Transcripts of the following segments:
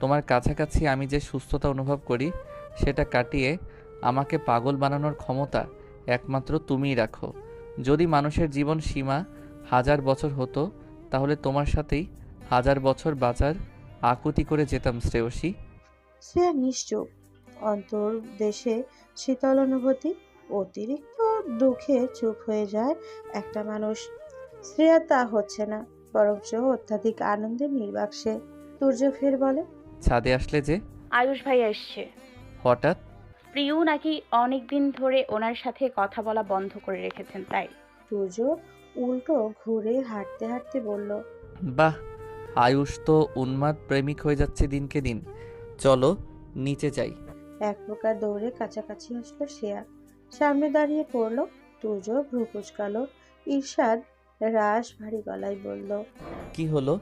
তোমার কাছাকাছি আমি যে সুস্থতা অনুভব করি, সেটা কাটিয়ে আমাকে পাগল বানানোর ক্ষমতা একমাত্র তুমিই রাখো। যদি মানুষের জীবন সীমা হাজার বছর হতো, তাহলে তোমার সাথেই হাজার বছর বাঁচার আকুতি করে যেতাম শ্রেয়সী। শ্রেয়া নিশ্চুপ। অন্তর দেশে শীতল অনুভূতি, অতিরিক্ত দুঃখে চুপ হয়ে যায় একটা মানুষ। শ্রেয়া তা হচ্ছে না, বরঞ্চ অত্যাধিক আনন্দে নির্বাক সে। সূর্য ফের বলে ছাদে আসলে যে আয়ুষ ভাই এসছে হঠাৎ? প্রিয় নাকি অনেকদিন ধরে ওনার সাথে কথা বলা বন্ধ করে রেখেছেন তাই? সূর্য উল্টো ঘুরে হাঁটতে হাঁটতে বলল বাহ আয়ুষ তো উন্মাদ প্রেমিক হয়ে যাচ্ছে দিনকে দিন। চলো নিচে যাই। এক প্রকার দৌড়ে কাছাকাছি আসলো শ্রেয়া। সামনে দাঁড়িয়ে পড়ল সূর্য ভ্রু কুচকালো ঈর্ষাদ রাস ভারী গলায় বলল কি হলো?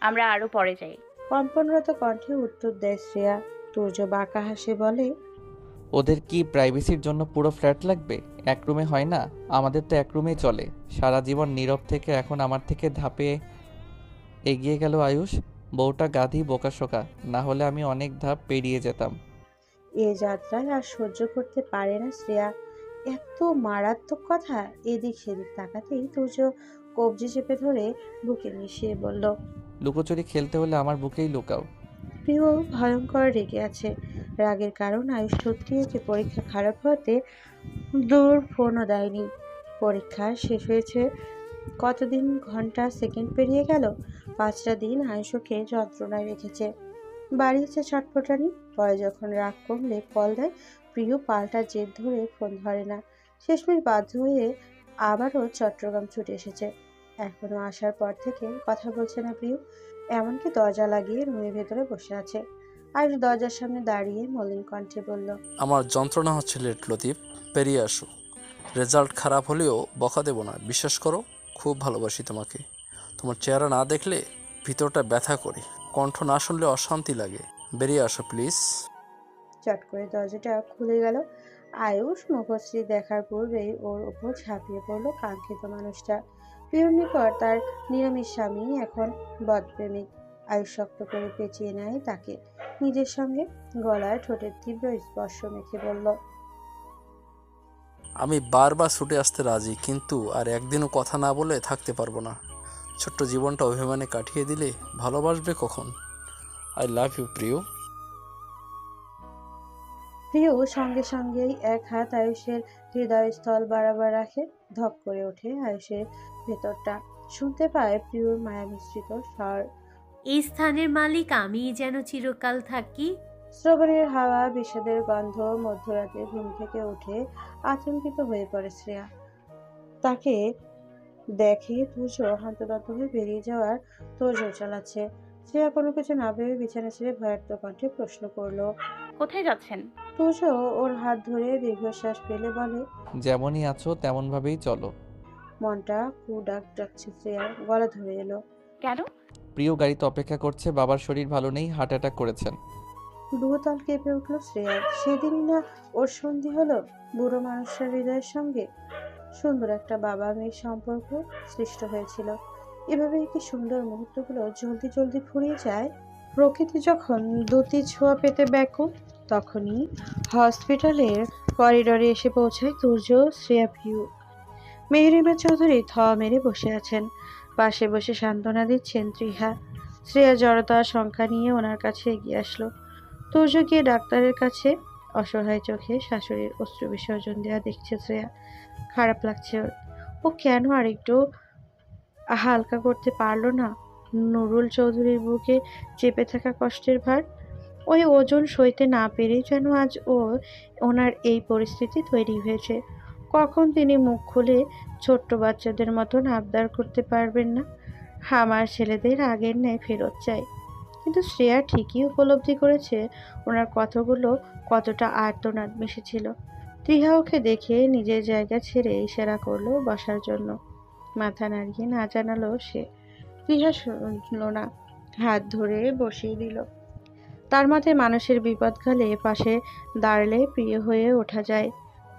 আমরা আরও পরে যাই। কম্পনরত কণ্ঠে উত্তর দেয় শ্রেয়া। তুর্য বাঁকা হাসে বলে ওদের কি প্রাইভেসির জন্য পুরো ফ্ল্যাট লাগবে? এক রুমে হয় না? আমাদের তো এক রুমেই চলে। সারা জীবন নীরব থেকে এখন আমার থেকে ধাপে এগিয়ে গেল আয়ুষ। বউটা গাধি বোকাশোকা না হলে আমি অনেক ধাপ পেরিয়ে যেতাম। এ যাত্রায় আর সহ্য করতে পারে না শ্রেয়া। এত মারাত্মক কথা এদিক সেদিক তাকাতেই তুর্য কবজি চেপে ধরে বুকে মিশিয়ে বলল লুকোচুরি খেলতে হলে আমার বুকেই লুকাও। প্রিয় ভয়ঙ্কর রেগে আছে। রাগের কারণ আয়ুষ সত্যি যে পরীক্ষা খারাপ হতে দূর ফোনও দেয়নি। পরীক্ষা শেষ হয়েছে কতদিন ঘণ্টা সেকেন্ড পেরিয়ে গেল? পাঁচটা দিন আয়ুষকে যন্ত্রণায় রেখেছে। বাড়ি বাড়িয়েছে ছটফটানি পরে যখন রাগ কমলে কল দেয়, প্রিয় পাল্টা জেদ ধরে ফোন ধরে না। শেষমেশ বাধ্য হয়ে আবারও চট্টগ্রাম ছুটে এসেছে। এখনও আসার পর থেকে কথা বলছে না প্রিয়। এমনকি দরজা লাগিয়ে রুমের ভেতরে বসে আছে। আয়ুষ দরজার সামনে দাঁড়িয়ে মলিন কণ্ঠে বলল আমার যন্ত্রণা হচ্ছে লেট লতিফ পেরিয়ে আসো। রেজাল্ট খারাপ হলেও বকা দেবো না বিশ্বাস করো খুব ভালোবাসি তোমাকে। তোমার চেহারা না দেখলে ভিতরটা ব্যথা করে কণ্ঠ না শুনলে অশান্তি লাগে। বেরিয়ে আসো প্লিজ। চট করে দরজাটা খুলে গেল। আয়ুষ মুখশ্রী দেখার পূর্বেই ওর উপর ঝাঁপিয়ে পড়ল কাঙ্ক্ষিত মানুষটা। প্রিয়র নিকট তার নিরামিষ স্বামী এখন বদপ্রেমিক। আয়ুষ শক্ত করে পেঁচিয়ে নেয় তাকে। নিজের সঙ্গে গলায় ঠোঁটের তীব্র স্পর্শ মেখে বলল আমি বারবার ছুটে আসতে রাজি কিন্তু আর একদিনও কথা না বলে থাকতে পারব না। ছোট্ট জীবনটা অভিমানে কাটিয়ে দিলে ভালোবাসবে কখন? আই লাভ ইউ প্রিয়। প্রিয় সঙ্গে সঙ্গেই এক হাত আয়ুষের হৃদয়স্থল বাড়াবার রাখে ধক করে ওঠে আয়ুষের ভেতরটা। শুনতে পায় প্রিয়র মায়া মিশ্রিত স্বর। এই স্থানের মালিক আমি যেন চিরকাল থাকি। শ্রবণের হাওয়া বিষাদের গন্ধ মধ্যরাতে ঘুম থেকে উঠে আতঙ্কিত হয়ে পড়ে শ্রেয়া। তাকে দেখে তুজো হন্তদন্ত হয়ে বেরিয়ে যাওয়ার তোজো চালাচ্ছে। শ্রেয়া কোনো কিছু না ভেবে বিছানা ছেড়ে ভয়ার্ত কণ্ঠে প্রশ্ন করল কোথায় যাচ্ছেন? তুজো ওর হাত ধরে দীর্ঘশ্বাস পেলে বলে যেমনই আছো তেমনভাবেই চলো। মনটা কু ডাক ডাকছে শ্রেয়ার গলা ধরে এলো। কেন? প্রিয় গাড়িতে অপেক্ষা করছে বাবার শরীর ভালো নেই হার্ট অ্যাটাক করেছেন। দুহতল কেঁপে উঠল শ্রেয়ার। সেদিনই না ওর সন্ধি হলো বুড়ো মানুষের হৃদয়ের সঙ্গে। সুন্দর একটা বাবা মেয়ের সম্পর্ক সৃষ্ট হয়েছিল। এভাবে কি সুন্দর মুহূর্তগুলো জলদি জলদি ফুরিয়ে যায়? প্রকৃতি যখন দুটি ছোঁয়া পেতে ব্যাকুল তখনই হসপিটালের করিডরে এসে পৌঁছায় তুর্য শ্রেয়া ভিউ মেহরিমা চৌধুরী থ মেরে বসে আছেন। পাশে বসে সান্ত্বনা দিচ্ছেন ত্রিহা। শ্রেয়া জড়তা সংখ্যা নিয়ে ওনার কাছে এগিয়ে আসলো। তুর্য গিয়ে ডাক্তারের কাছে অসহায় চোখে শাশুড়ির অস্ত্র বিসর্জন দেওয়া দেখছে শ্রেয়া। খারাপ লাগছে ওর। ও কেন আর একটু হালকা করতে পারল না? নুরুল চৌধুরীর বুকে চেপে থাকা কষ্টের ভার। ওই ওজন সইতে না পেরেই যেন আজ ও ওনার এই পরিস্থিতি তৈরি হয়েছে। কখন তিনি মুখ খুলে ছোট্ট বাচ্চাদের মতন আবদার করতে পারবেন না? আমার ছেলেদের আগের ন্যায় ফেরত চাই। কিন্তু শ্রেয়া ঠিকই উপলব্ধি করেছে, ওনার কথাগুলো কতটা আর্তনাদ মিশেছিল। ত্রিহা ওকে দেখে নিজের জায়গা ছেড়ে ইশারা করল বসার জন্য। মাথা নাড়িয়ে না জানালো সে। ত্রিহা শুনলো না, হাত ধরে বসিয়ে দিল। তার মতে মানুষের বিপদকালে পাশে দাঁড়ালে প্রিয় হয়ে ওঠা যায়।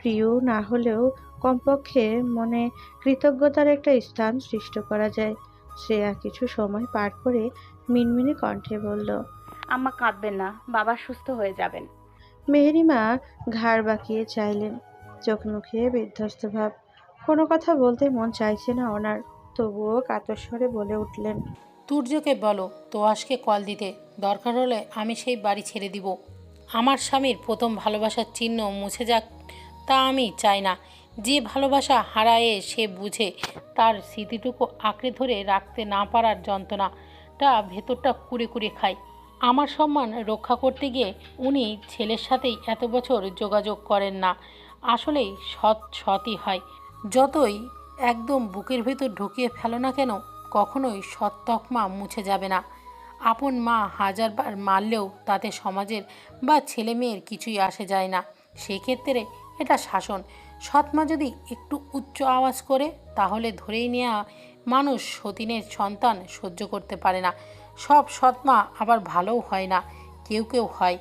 প্রিয় না হলেও কমপক্ষে মনে কৃতজ্ঞতার একটা স্থান সৃষ্ট করা যায়। শ্রেয়া কিছু সময় পার করে মিনমিনে কণ্ঠে বলল আম্মা কাঁদবেন না বাবা সুস্থ হয়ে যাবেন। মেহেরিমা ঘাড় বাঁকিয়ে চাইলেন চোখ মুখে বিধ্বস্ত ভাব। কোনো কথা বলতে মন চাইছে না ওনার তবুও কাতর স্বরে বলে উঠলেন তুর্যকে বলো তোয়াশকে কল দিতে। দরকার হলে আমি সেই বাড়ি ছেড়ে দিব। আমার স্বামীর প্রথম ভালোবাসার চিহ্ন মুছে যাক। তা আমি চাই না। যে ভালোবাসা হারায়ে সে বুঝে, তার স্মৃতিটুকু আঁকড়ে ধরে রাখতে না পারার যন্ত্রণাটা ভেতরটা কুড়ে কুড়ে খায়। আমার সম্মান রক্ষা করতে গিয়ে উনি ছেলের সাথেই এত বছর যোগাযোগ করেন না। আসলেই সৎ সৎই হয়। যতই একদম বুকের ভেতর ঢুকিয়ে ফেলো না কেন, কখনোই সৎ তকমা মুছে যাবে না। আপন মা হাজারবার মারলেও তাতে সমাজের বা ছেলে মেয়ের কিছুই আসে যায় না। সেক্ষেত্রে এটা শাসন। সৎমা যদি একটু উচ্চ আওয়াজ করে, তাহলে ধরেই নেওয়া মানুষ সতীনের সন্তান সহ্য করতে পারে না। সব সৎমা আবার ভালোও হয় না, কেউ কেউ হয়।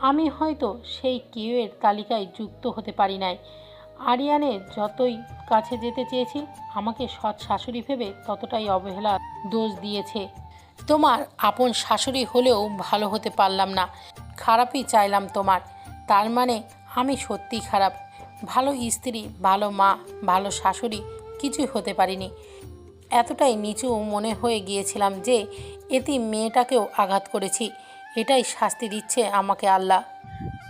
আমি হয়তো সেই কেউয়ের তালিকায় যুক্ত হতে পারি নাই। আরিয়ানে যতই কাছে যেতে চেয়েছি, আমাকে সৎ শাশুড়ি ভেবে ততটাই অবহেলা দোষ দিয়েছে। তোমার আপন শাশুড়ি হলেও ভালো হতে পারলাম না। খারাপই চাইলাম তোমার। তার মানে আমি সত্যি খারাপ। ভালো স্ত্রী, ভালো মা, ভালো শাশুড়ি কিছুই হতে পারিনি। এতটাই নিচু মনে হয়ে গিয়েছিলাম যে এতে মেয়েটাকেও আঘাত করেছি। এটাই শাস্তি দিচ্ছে আমাকে আল্লাহ।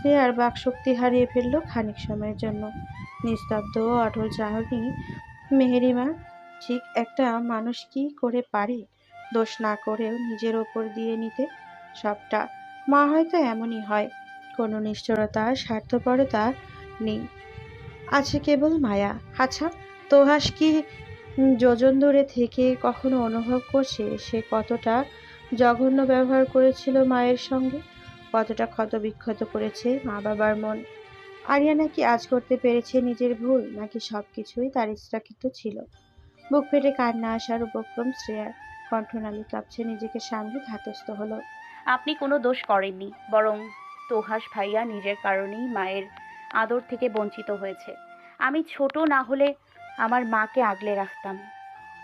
সে আর বাকশক্তি হারিয়ে ফেলল খানিক সময়ের জন্য। নিস্তব্ধ অটল চাহনি। মেহেরিমা ঠিক একটা মানুষ কি করে পারে? দোষ না করেও নিজের ওপর দিয়ে নিতে সবটা মা হয়তো এমনই হয়। কোনো নিষ্ঠুরতা, স্বার্থপরতা নেই। আছে কেবল মায়া। আচ্ছা তোহাস কি যোজন দূরে থেকে কখনো অনুভব করছে সে কতটা জঘন্য ব্যবহার করেছিল মায়ের সঙ্গে? কতটা ক্ষত বিক্ষত করেছে মা বাবার মন? আরিয়া নাকি আজ করতে পেরেছে নিজের ভুল, নাকি সব কিছুই তার ইচ্ছাকৃত ছিল? বুক ফেটে কান্না আসার উপক্রম শ্রেয়ার কণ্ঠনালী কাঁপছে নিজেকে সামনে ধাতস্থ হলো। আপনি কোনো দোষ করেননি, বরং তোহাস ভাইয়া নিজের কারণেই মায়ের আদর থেকে বঞ্চিত হয়েছে। আমি ছোট না হলে আমার মাকে আগলে রাখতাম,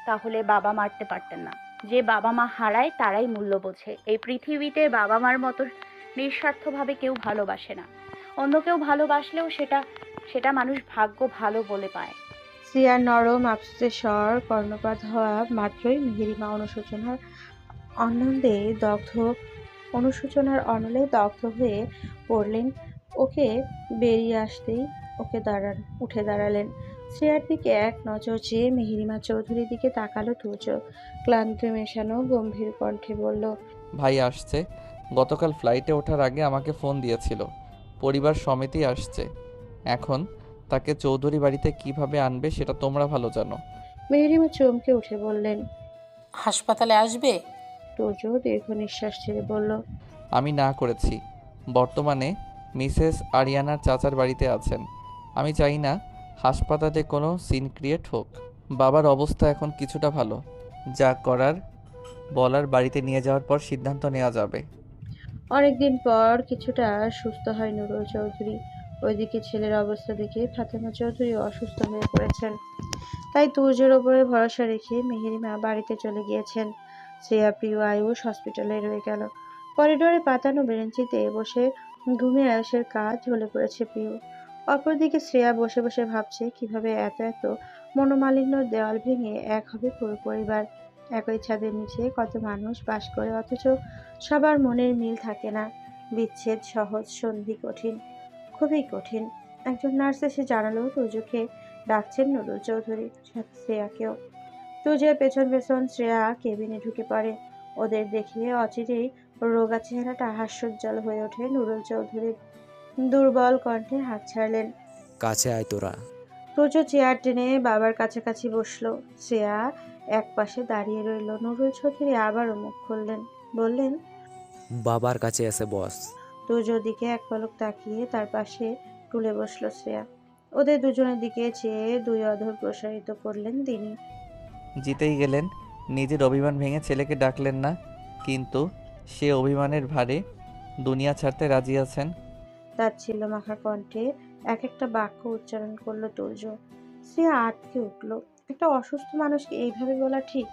তাহলে বাবা মারতে পারতেন না। যে বাবা মা হারায় তারাই মূল্য বোঝে। এই পৃথিবীতে বাবা মার মতো নিঃস্বার্থভাবে কেউ ভালোবাসে না। অন্য কেউ ভালোবাসলেও সেটা সেটা মানুষ ভাগ্য ভালো বলে পায়। শ্রেয়ার নরম, আফসোসের স্বর, কর্ণপাত হওয়া মাত্রই মেহেরিমা অনুশোচনার আনন্দে দগ্ধ অনুশোচনার অনলে দগ্ধ হয়ে পড়লেন। ওকে বেরিয়ে আসতেই ওকে দাঁড়ান উঠে দাঁড়ালেন। শ্রেয়ার দিকে এক নজর চেয়ে মেহেরিমা চৌধুরীর দিকে তাকালো তুর্য ক্লান্তি মেশানো গম্ভীর কণ্ঠে বলল ভাই আসছে। গতকাল ফ্লাইটে ওঠার আগে আমাকে ফোন দিয়েছিল। পরিবার সমেতই আসছে। এখন তাকে চৌধুরী বাড়িতে কীভাবে আনবে সেটা তোমরা ভালো জানো। মেহেরিমা চমকে উঠে বললেন হাসপাতালে আসবে? তুর্য দীর্ঘ নিঃশ্বাস ছেড়ে বলল আমি না করেছি। বর্তমানে মিসেস আরিয়ানার চাচার বাড়িতে আছেন। আমি চাই না হাসপাতালে কোনো সিন ক্রিয়েট হোক। বাবার অবস্থা এখন কিছুটা ভালো। যা করার বলার বাড়িতে নিয়ে যাওয়ার পর সিদ্ধান্ত নেওয়া যাবে। অনেকদিন পর কিছুটা সুস্থ হয় নুরুল চৌধুরী। ওইদিকে ছেলের অবস্থা দেখে ফাতেমা চৌধুরী অসুস্থ হয়ে পড়েছেন। তাই তুর্যের ওপরে ভরসা রেখে মেহেরিমা বাড়িতে চলে গিয়েছেন। শ্রেয়া প্রিয় আয়ুষ হসপিটালে রয়ে গেল। করিডোরে পাতানো বেঞ্চিতে বসে ঘুমে আয়ুষের কাজ ঝলে পড়েছে প্রিয়। অপরদিকে শ্রেয়া বসে বসে ভাবছে কীভাবে এত এত মনোমালিন্য দেওয়াল ভেঙে এক হবে পুরো পরিবার। একই ছাদের নিচে কত মানুষ বাস করে, অথচ সবার মনের মিল থাকে না। বিচ্ছেদ, সহজ, সন্ধি, কঠিন, খুবই কঠিন। একজন নার্স এসে জানালো, তুজুকে ডাকছেন নুরুল চৌধুরী শ্রেয়াকেও। তুজের পেছন পেছন শ্রেয়া কেবিনে ঢুকে পড়ে। ওদের দেখে অচিরেই রোগা চেহারাটা হাস্যোজ্জ্বল হয়ে ওঠে নুরুল চৌধুরীর। দুর্বল কণ্ঠে হাত ছাড়লেন। কাছে আয় তোরা। তুজ চেয়ার টেনে বাবার কাছাকাছি বসল। শ্রেয়া এক পাশে দাঁড়িয়ে রইল। নুরুল চৌধুরী আবারও মুখ খুললেন। বললেন বাবার কাছে এসে বস। তুজোর দিকে এক পলক তাকিয়ে তার পাশে টুলে বসল শ্রেয়া। ওদের দুজনের দিকে চেয়ে দুই অধর প্রসারিত করলেন তিনি। জিতেই গেলেন। নিজের অভিমান ভেঙে ছেলেকে ডাকলেন না কিন্তু সে অভিমানের ভারে দুনিয়া ছাড়তে রাজি আছেন। তার ছিল মাখা কণ্ঠে এক একটা বাক্য উচ্চারণ করল তুর্য শ্রেয়া আটকে উঠল। একটা অসুস্থ মানুষকে এইভাবে বলা ঠিক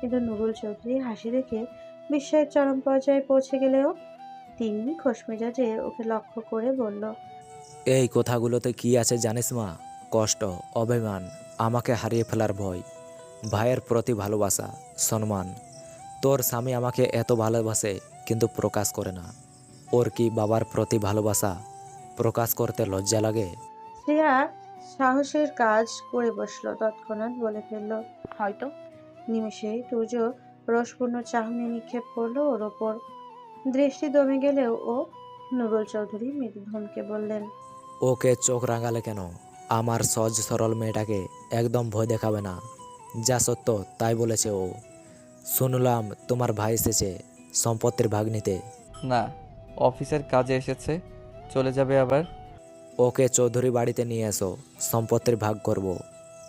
কিন্তু নুরুল চৌধুরী হাসি দেখে বিস্ময়ের চরম পর্যায়ে পৌঁছে গেলেও তিনি খোশমেজাজে ওকে লক্ষ্য করে বলল এই কথাগুলোতে কি আছে জানিস মা? কষ্ট অভিমান আমাকে হারিয়ে ফেলার ভয়। ভাইয়ের প্রতি ভালোবাসা সম্মান। তোর স্বামী আমাকে এত ভালোবাসে কিন্তু প্রকাশ করে না। ওর কি বাবার প্রতি ভালোবাসা প্রকাশ করতে লজ্জা লাগে? শ্রেয়া সাহসের কাজ করে বসল তৎক্ষণাৎ বলে ফেলল হয়তো। নিমেষেই তুর্য রসপূর্ণ চাহনি নিক্ষেপ করল ওর ওপর। দৃষ্টি দমে গেলেও ও নুরুল চৌধুরী মৃদু ধমকে বললেন ওকে চোখ রাঙালে কেন? আমার সহজ সরল মেয়েটাকে একদম ভয় দেখাবে না। যা সত্য তাই বলেছে ও। শুনলাম তোমার ভাই এসেছে সম্পত্তির ভাগ নিতে। না অফিসের কাজে এসেছে চলে যাবে আবার। ওকে চৌধুরী বাড়িতে নিয়ে এসো সম্পত্তির ভাগ করব।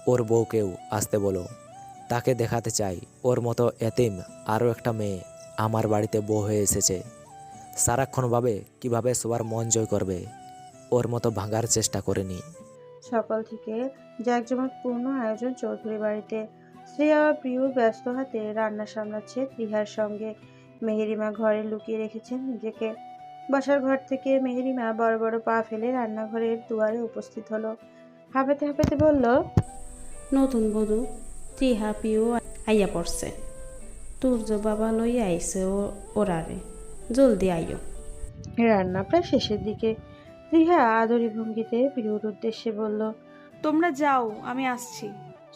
ওর বউকেও আসতে বলো। তাকে দেখাতে চাই ওর মতো এতিম আরও একটা মেয়ে আমার বাড়িতে বউ হয়ে এসেছে। সারাক্ষণভাবে কীভাবে সবার মন জয় করবে ওর মতো ভাঙার চেষ্টা করেনি। সকাল থেকে জাঁকজমকপূর্ণ আয়োজন চৌধুরী বাড়িতে। শ্রেয়া প্রিয় ব্যস্ত হাতে রান্না সামলাচ্ছে ত্রিহার সঙ্গে। মেহেরিমা ঘরে লুকিয়ে রেখেছেন নিজেকে। বাসার ঘর থেকে মেহেরিমা বড় বড় পা ফেলে রান্নাঘরের দুয়ারে উপস্থিত হলো। হাঁপাতে হাঁপাতে বলল নতুন বধূ ত্রিহা পিও আইয়া পড়ছে। তুর্য বাবা লইয়া আইছে ও ওরারে জলদি আইও রান্না প্রায় শেষের দিকে। ত্রিহা আদরি ভঙ্গিতে প্রিয়র উদ্দেশ্যে বলল তোমরা যাও আমি আসছি।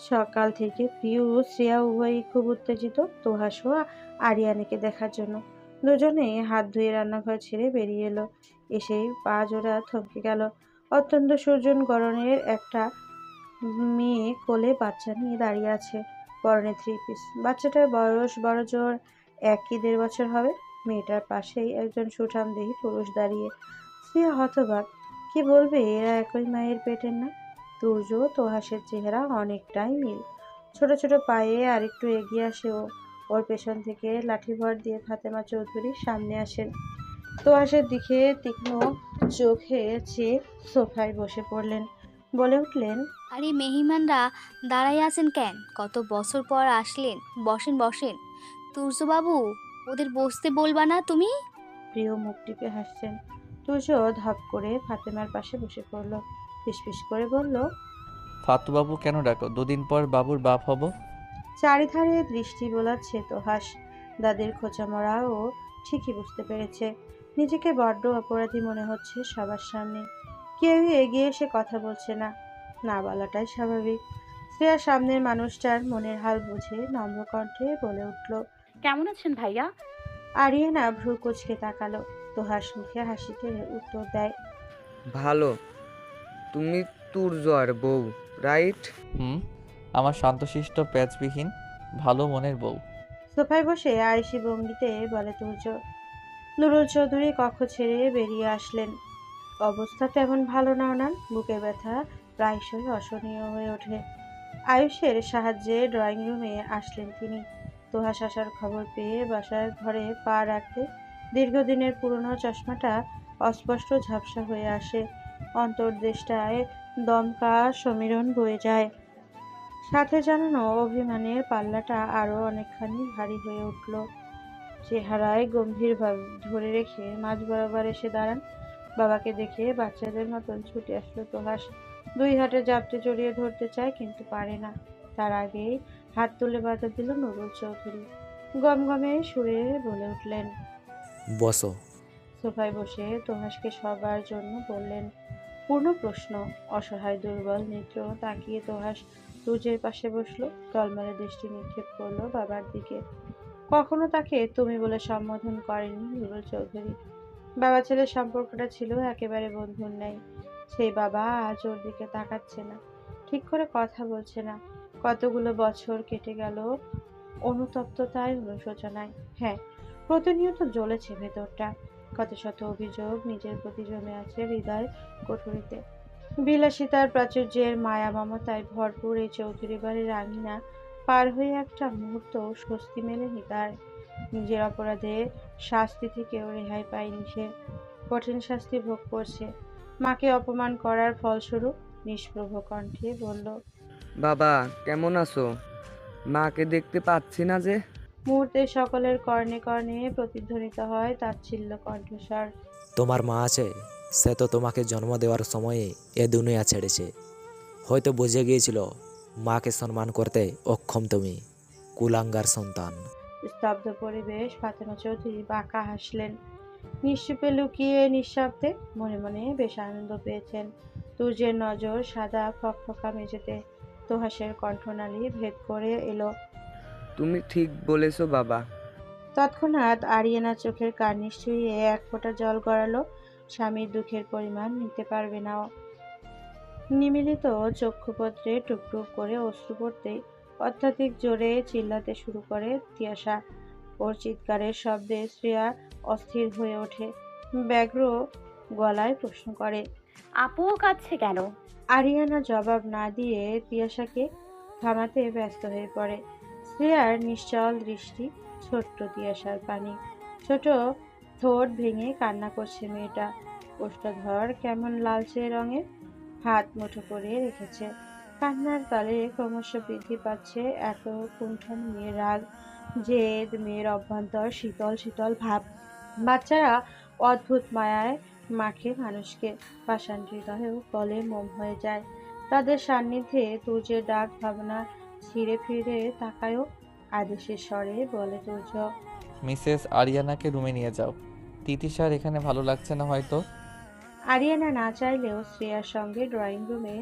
সকাল থেকে প্রিয় ও শ্রেয়া উভয়ই খুব উত্তেজিত ও আরিয়ানেকে দেখার জন্য। দুজনে হাত ধুয়ে রান্নাঘর ছেড়ে বেরিয়ে এলো। এসেই পা জোড়া থমকে গেল। অত্যন্ত সূর্জন গরনের একটা মেয়ে কোলে বাচ্চা নিয়ে দাঁড়িয়ে আছে পরনে থ্রি পিস বাচ্চাটার বয়স বড় জোর এক কি দেড় বছর হবে। মেয়েটার পাশেই একজন সুঠামদেহী পুরুষ দাঁড়িয়ে শ্রেয়া হতবাক। কি বলবে এরা একই মায়ের পেটের না? তুর্য তোহাসের চেহারা অনেকটাই মিল ছোট ছোট পায়ে আর একটু এগিয়ে আসে ও। ওর পেছন থেকে লাঠি ভর দিয়ে ফাতেমা চৌধুরী সামনে আসেন। তোহাসের দিকে তীক্ষ্ণ চোখে চেয়ে সোফায় বসে পড়লেন। বলে উঠলেন আরে মেহমানরা দাঁড়াই আছেন কেন? কত বছর পর আসলেন। বসেন বসেন। তুর্যবাবু ওদের বসতে বলবা না তুমি? প্রিয় মুখ টিপে হাসছেন। তুর্য ধাপ করে ফাতেমার পাশে বসে পড়ল। ফিসফিস করে বলল ফাতুবাবু কেন ডাকো? দুদিন পর বাবুর বাপ হব? চারিধারে দৃষ্টি বোলাচ্ছে তোহাস। দাদির খোঁচামরা ও ঠিকই বুঝতে পেরেছে। নিজেকে বড্ড অপরাধী মনে হচ্ছে সবার সামনে। কেউই এগিয়ে এসে কথা বলছে না। না বলাটাই স্বাভাবিক। শ্রেয়া সামনের মানুষটার মনের হাল বুঝে নম্র কণ্ঠে বলে উঠল কেমন আছেন ভাইয়া? আরিয়ানা ভ্রু কুচকে তাকালো। তোহাস মুখে হাসিতে উত্তর দেয়। ভালো। তুমি তুর্জর বউ রাইট? হুম আমার শান্তশিষ্ট প্যাচবিহীন ভালো মনের বউ। সোফায় বসে আয়েসি ভঙ্গিতে বলে তুর্য নুরুল চৌধুরী কক্ষ ছেড়ে বেরিয়ে আসলেন। অবস্থা তেমন ভালো না ওনার বুকে ব্যথা প্রায়শই অসহনীয় হয়ে ওঠে। আয়ুষের সাহায্যে ড্রয়িং রুমে আসলেন তিনি। তোহাস আসার খবর পেয়ে বাসার ঘরে পা রাখতে দীর্ঘদিনের পুরনো চশমাটা অস্পষ্ট ঝাপসা হয়ে আসে। অন্তর্দেশটায় দমকা সমীরণ বয়ে যায়। সাথে জানানো অভিমানের পাল্লাটা আরও অনেকখানি ভারী হয়ে উঠল। চেহারায় গম্ভীরভাবে ধরে রেখে মাঝ বরাবর এসে দাঁড়ান। বাবাকে দেখে বাচ্চাদের মতন ছুটে আসলো তোহাস দুই হাতে জাপটে জড়িয়ে ধরতে চায় কিন্তু পারে না। তার আগেই হাত তুলে বাধা দিল নুরুল চৌধুরী। গমগমে সুরে বলে উঠলেন বসো। সোফায় বসে তোহাসকে সবার জন্য বললেন, পূর্ণ প্রশ্ন, অসহায় দুর্বল নেত্র তাকিয়ে তোহাস রুজের পাশে বসল, টলমলে দৃষ্টি নিক্ষেপ করল বাবার দিকে। কখনো তাকে তুমি বলে সম্বোধন করেনি নুরুল চৌধুরী। বাবা ছেলের সম্পর্কটা ছিল একেবারে বন্ধুর ন্যায়। সেই বাবা আজ ওর দিকে তাকাচ্ছে না, ঠিক করে কথা বলছে না। কতগুলো বছর কেটে গেল অনুতপ্ততায় অনুশোচনায়। হ্যাঁ প্রতিনিয়ত জ্বলেছে ভেতরটা। কত শত অভিযোগ নিজের প্রতি জমে আছে হৃদয় কঠুরিতে। বিলাসিতার প্রাচুর্যের মায়া মমতায় ভরপুর এই চৌধুরী বাড়ির আঙিনা পার হয়ে একটা মুহূর্ত স্বস্তি মেলেনি তার নিজের অপরাধে শাস্তি থেকেও রেহাই পায়নি সে। কঠিন শাস্তি ভোগ করছে। মাকে অপমান করার ফলস্বরূপ নিষ্প্রভ কণ্ঠে বলল, বাবা, কেমন আছো? মাকে দেখতে পাচ্ছি না যে মুহূর্তে সকলের কর্ণে কর্ণে প্রতিধ্বনিত হয় তাচ্ছিল্য কণ্ঠস্বর। তোমার মা আছে সে তো তোমাকে জন্ম দেওয়ার সময়ে এ দুনিয়া ছেড়েছে। হয়তো বুঝে গিয়েছিল মাকে সম্মান করতে অক্ষম তুমি কুলাঙ্গার সন্তান। স্তব্ধ পরিবেশ ফাতেমা চৌধুরী বাঁকা হাসলেন। নিশ্চুপে লুকিয়ে নিঃশব্দে মনে মনে বেশ আনন্দ পেয়েছেন। তুর্যের নজর সাদা ফকফকা মেঝেতে তোহাসের কণ্ঠনালী ভেদ করে এলো। তুমি ঠিক বলেছ বাবা। তৎক্ষণাৎ আরিয়ানা চোখের কার্নিশ ছুঁয়ে এক ফোঁটা জল গড়ালো। স্বামীর দুঃখের পরিমাণ নিতে পারবে না। নিমিলিত চক্ষুপত্রে টুকটুক করে অশ্রু পড়তেই অত্যাধিক জোরে চিল্লাতে শুরু করে তিয়াসা ওর চিৎকারের শব্দে শ্রেয়া অস্থির হয়ে ওঠে ব্যগ্র গলায় প্রশ্ন করে আপু কাঁদছে কেন? আরিয়ানা জবাব না দিয়ে তিয়াসাকে থামাতে ব্যস্ত হয়ে পড়ে। শ্রেয়ার নিশ্চল দৃষ্টি ছোট্ট তিয়াসার পানি। ছোট ঠোঁট ভেঙে কান্না করছে মেয়েটা। ওষ্ঠাধর কেমন লালচে রঙের হাত মুঠো করে রেখেছে। কান্নার তালে ক্রমশ বৃদ্ধি পাচ্ছে এত কুণ্ঠন মেয়ের রাগ, জেদ, মেয়ের অভ্যন্তর শীতল শীতল ভাব। বাচ্চারা অদ্ভুত মায়ায় মাখে মানুষকে। পাষাণ হৃদয়েও কলে মোম হয়ে যায়। তাদের সান্নিধ্যে তুর্যের ডাক ভাবনা ছিঁড়ে ফিরে তাকায়ও আদেশের স্বরে বলে তুর্য মিসেস আরিয়ানাকে রুমে নিয়ে যাও। তিতিশার এখানে ভালো লাগছে না হয়তো? আরিয়ানা না চাইলেও শ্রেয়ার সঙ্গে ড্রয়িং রুমে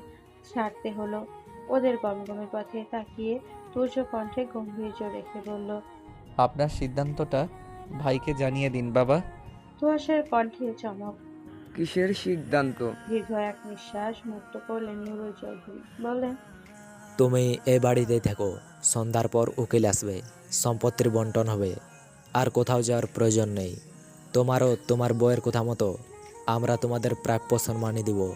ছাড়তে হলো। ওদের গমগমে পথে তাকিয়ে তুর্য কণ্ঠে গম্ভীর্য রেখে বলল আপনার সিদ্ধান্তটা ভাইকে জানিয়ে দিন বাবা। তুয়াশের কণ্ঠে চমক। কিসের সিদ্ধান্ত? দীর্ঘ এক নিঃশ্বাস মুক্ত করলেন নুরুল চৌধুরী। বললেন তুমি এ বাড়িতেই থাকো, সন্ধ্যার পর উকিল আসবে, সম্পত্তির বন্টন হবে, আর কোথাও যাওয়ার প্রয়োজন নেই। তোমারও তোমার বইয়ের কথা মতো আমরা তোমাদের প্রাপ্য সম্মানই দিব।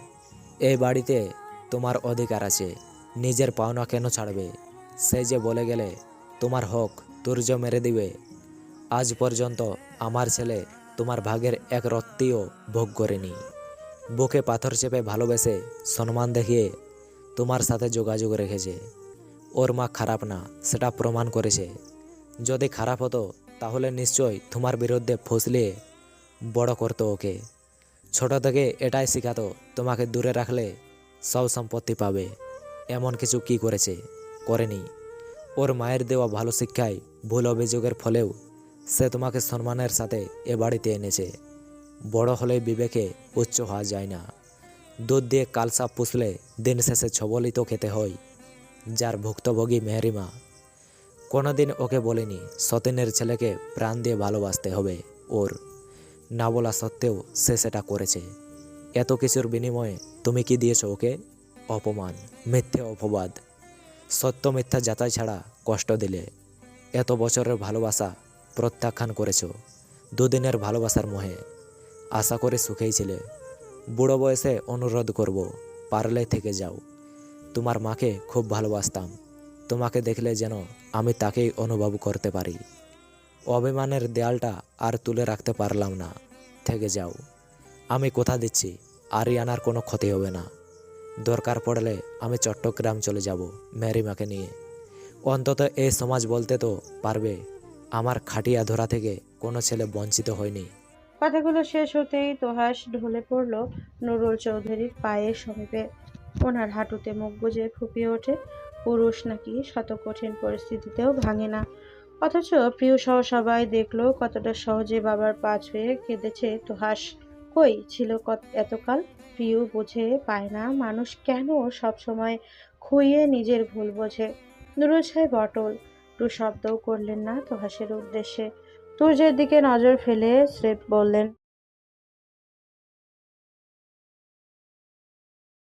এই বাড়িতে তোমার অধিকার আছে, নিজের পাওনা কেন ছাড়বে? সে যে বলে গেলে তোমার হক তুর্য মেরে দিবে। আজ পর্যন্ত আমার ছেলে তোমার ভাগের এক রত্তিও ভোগ করেনি। বুকে পাথর চেপে ভালোবেসে সম্মান দেখিয়ে তোমার সাথে যোগাযোগ রেখেছে। ওর মা খারাপ না, সেটা প্রমাণ করেছে। যদি খারাপ হতো, তাহলে নিশ্চয় তোমার বিরুদ্ধে ফসলিয়ে বড় করতো ওকে। ছোট থেকে এটাই শেখাতো, তোমাকে দূরে রাখলে সব সম্পত্তি পাবে। এমন কিছু কি করেছে? করেনি। ওর মায়ের দেওয়া ভালো শিক্ষায় ভুল অভিযোগের ফলেও সে তোমাকে সম্মানের সাথে এ বাড়িতে এনেছে। বড় হলে বিবেকে উচ্চ হওয়া যায় না। দুধ দিয়ে কালসা পুষলে দিন শেষে ছবলই তো খেতে হয়, যার ভুক্তভোগী মেহরিমা। কোনোদিন ওকে বলিনি, সতীনের ছেলেকে প্রাণ দিয়ে ভালোবাসতে হবে, ওর। না বলা সত্ত্বেও সে সেটা করেছে। এত কিছুর বিনিময়ে তুমি কি দিয়েছ ওকে? অপমান, মিথ্যে অপবাদ। সত্য মিথ্যা যাচাই ছাড়া কষ্ট দিলে। এত বছরের ভালোবাসা প্রত্যাখ্যান করেছ, দুদিনের ভালোবাসার মোহে। আশা করে সুখেই ছিলে। বুড়ো বয়সে অনুরোধ করব, পারলে থেকে যাও। তোমার মাকে খুব ভালোবাসতাম। তোমাকে দেখলে যেন আমি তাকেই অনুভব করতে পারি। অভিমানের দেয়ালটা আর তুলে রাখতে পারলাম না। থেকে যাও। আমি কথা দিচ্ছি, আরিয়ানার কোনো ক্ষতি হবে না। দরকার পড়লে আমি চট্টগ্রাম চলে যাব ম্যারিমাকে নিয়ে। অন্তত এই সমাজ বলতে তো পারবে, আমার খাটিয়া ধরা থেকে কোনো ছেলে বঞ্চিত হয়নি। কথাগুলো শেষ হতেই তোহাস ঢলে পড়ল নুরুল চৌধুরীর পায়ের সমীপে। ওনার হাঁটুতে মুখ বুজে ফুপিয়ে ওঠে, পুরুষ নাকি শত কঠিন পরিস্থিতিতেও ভাঙে না। অথচ প্রিয় সহ সবাই দেখল কতটা সহজে বাবার পা ছুঁয়ে কেঁদেছে তোহাস। কই ছিল কত, এতকাল? প্রিয় বোঝে পায় না, মানুষ কেন সব সময় খুইয়ে নিজের ভুল বোঝে? নুরুল সাহেব অটল টু শব্দও করলেন না তোহাসের উদ্দেশ্যে। তুর্যের দিকে নজর ফেলে স্রেফ বললেন